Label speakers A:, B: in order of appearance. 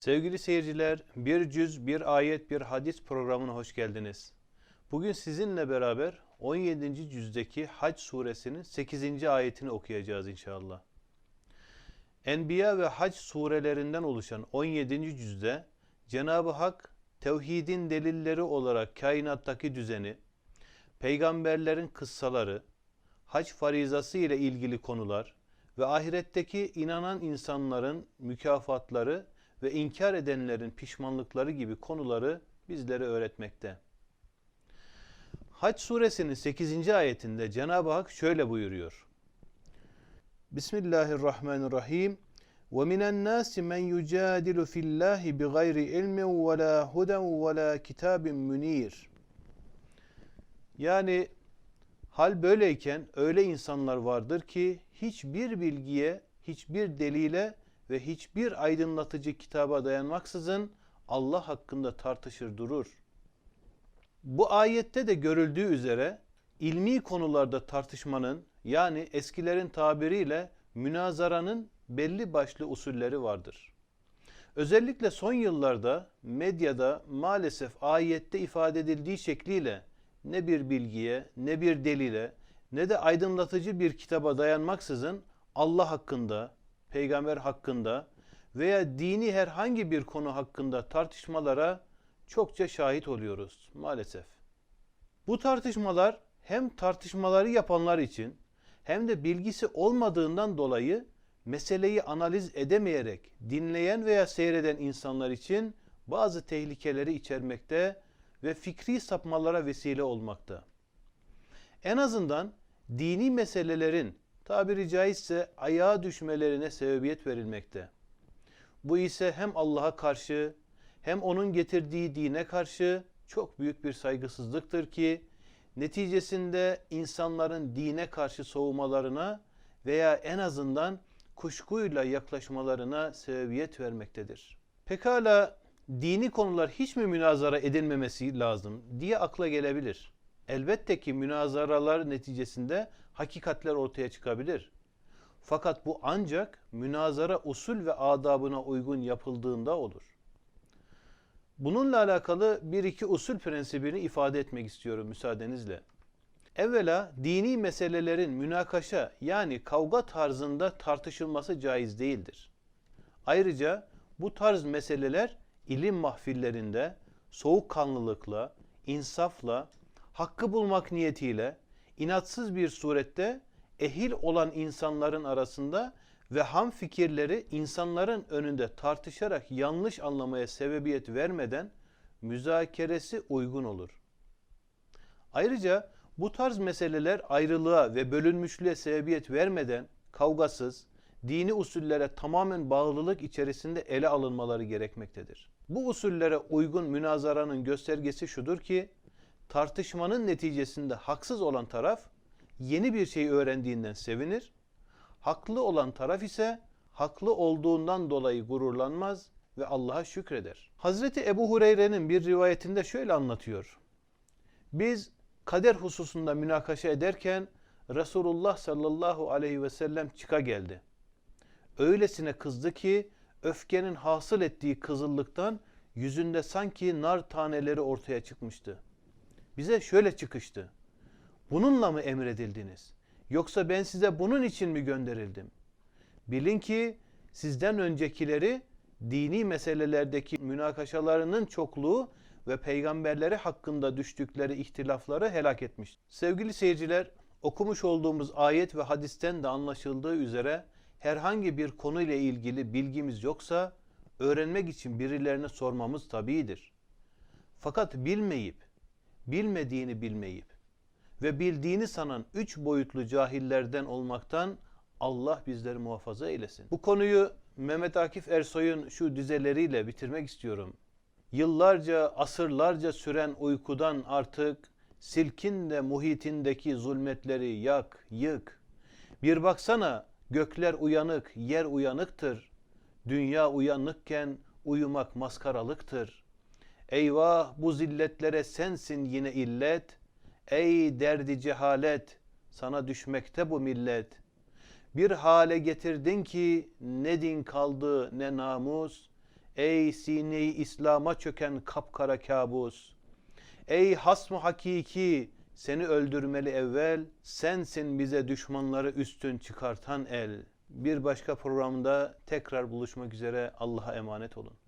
A: Sevgili seyirciler, bir cüz, bir ayet, bir hadis programına hoş geldiniz. Bugün sizinle beraber 17. cüzdeki Hac suresinin 8. ayetini okuyacağız inşallah. Enbiya ve Hac surelerinden oluşan 17. cüzde Cenab-ı Hak tevhidin delilleri olarak kainattaki düzeni, peygamberlerin kıssaları, hac farizası ile ilgili konular ve ahiretteki inanan insanların mükafatları ve inkar edenlerin pişmanlıkları gibi konuları bizlere öğretmekte. Hac suresinin 8. ayetinde Cenab-ı Hak şöyle buyuruyor. Bismillahirrahmanirrahim. وَمِنَ النَّاسِ مَنْ يُجَادِلُ فِي اللّٰهِ بِغَيْرِ عِلْمٍ وَلَا هُدًى وَلَا كِتَابٍ مُنِيرٍ Yani hal böyleyken öyle insanlar vardır ki hiçbir bilgiye, hiçbir delile ve hiçbir aydınlatıcı kitaba dayanmaksızın Allah hakkında tartışır durur. Bu ayette de görüldüğü üzere ilmi konularda tartışmanın yani eskilerin tabiriyle münazaranın belli başlı usulleri vardır. Özellikle son yıllarda medyada maalesef ayette ifade edildiği şekliyle ne bir bilgiye, ne bir delile, ne de aydınlatıcı bir kitaba dayanmaksızın Allah hakkında, peygamber hakkında veya dini herhangi bir konu hakkında tartışmalara çokça şahit oluyoruz maalesef. Bu tartışmalar hem tartışmaları yapanlar için hem de bilgisi olmadığından dolayı meseleyi analiz edemeyerek dinleyen veya seyreden insanlar için bazı tehlikeleri içermekte ve fikri sapmalara vesile olmakta. En azından dini meselelerin tabiri caizse ayağa düşmelerine sebebiyet verilmekte. Bu ise hem Allah'a karşı hem onun getirdiği dine karşı çok büyük bir saygısızlıktır ki neticesinde insanların dine karşı soğumalarına veya en azından kuşkuyla yaklaşmalarına sebebiyet vermektedir. Pekala dini konular hiç mi münazara edilmemesi lazım diye akla gelebilir. Elbette ki münazaralar neticesinde hakikatler ortaya çıkabilir. Fakat bu ancak münazara usul ve adabına uygun yapıldığında olur. Bununla alakalı bir iki usul prensibini ifade etmek istiyorum müsaadenizle. Evvela dini meselelerin münakaşa yani kavga tarzında tartışılması caiz değildir. Ayrıca bu tarz meseleler ilim mahfillerinde soğukkanlılıkla, insafla, hakkı bulmak niyetiyle inatsız bir surette ehil olan insanların arasında ve ham fikirleri insanların önünde tartışarak yanlış anlamaya sebebiyet vermeden müzakeresi uygun olur. Ayrıca bu tarz meseleler ayrılığa ve bölünmüşlüğe sebebiyet vermeden kavgasız, dini usullere tamamen bağlılık içerisinde ele alınmaları gerekmektedir. Bu usullere uygun münazaranın göstergesi şudur ki, tartışmanın neticesinde haksız olan taraf yeni bir şey öğrendiğinden sevinir, haklı olan taraf ise haklı olduğundan dolayı gururlanmaz ve Allah'a şükreder. Hazreti Ebu Hureyre'nin bir rivayetinde şöyle anlatıyor. Biz kader hususunda münakaşa ederken Resulullah sallallahu aleyhi ve sellem çıka geldi. Öylesine kızdı ki öfkenin hasıl ettiği kızıllıktan yüzünde sanki nar taneleri ortaya çıkmıştı. Bize şöyle çıkıştı. Bununla mı emredildiniz? Yoksa ben size bunun için mi gönderildim? Bilin ki sizden öncekileri dini meselelerdeki münakaşalarının çokluğu ve peygamberleri hakkında düştükleri ihtilafları helak etmiş. Sevgili seyirciler, okumuş olduğumuz ayet ve hadisten de anlaşıldığı üzere herhangi bir konuyla ilgili bilgimiz yoksa öğrenmek için birilerine sormamız tabidir. Fakat bilmeyip, bilmediğini bilmeyip ve bildiğini sanan üç boyutlu cahillerden olmaktan Allah bizleri muhafaza eylesin. Bu konuyu Mehmet Akif Ersoy'un şu dizeleriyle bitirmek istiyorum. Yıllarca, asırlarca süren uykudan artık silkin de muhitindeki zulmetleri yak, yık. Bir baksana gökler uyanık, yer uyanıktır. Dünya uyanıkken uyumak maskaralıktır. Eyvah bu zilletlere sensin yine illet. Ey derdi cehalet, sana düşmekte bu millet. Bir hale getirdin ki ne din kaldı ne namus. Ey sineyi İslam'a çöken kapkara kabus. Ey hasmı hakiki seni öldürmeli evvel sensin bize düşmanları üstün çıkartan el. Bir başka programda tekrar buluşmak üzere Allah'a emanet olun.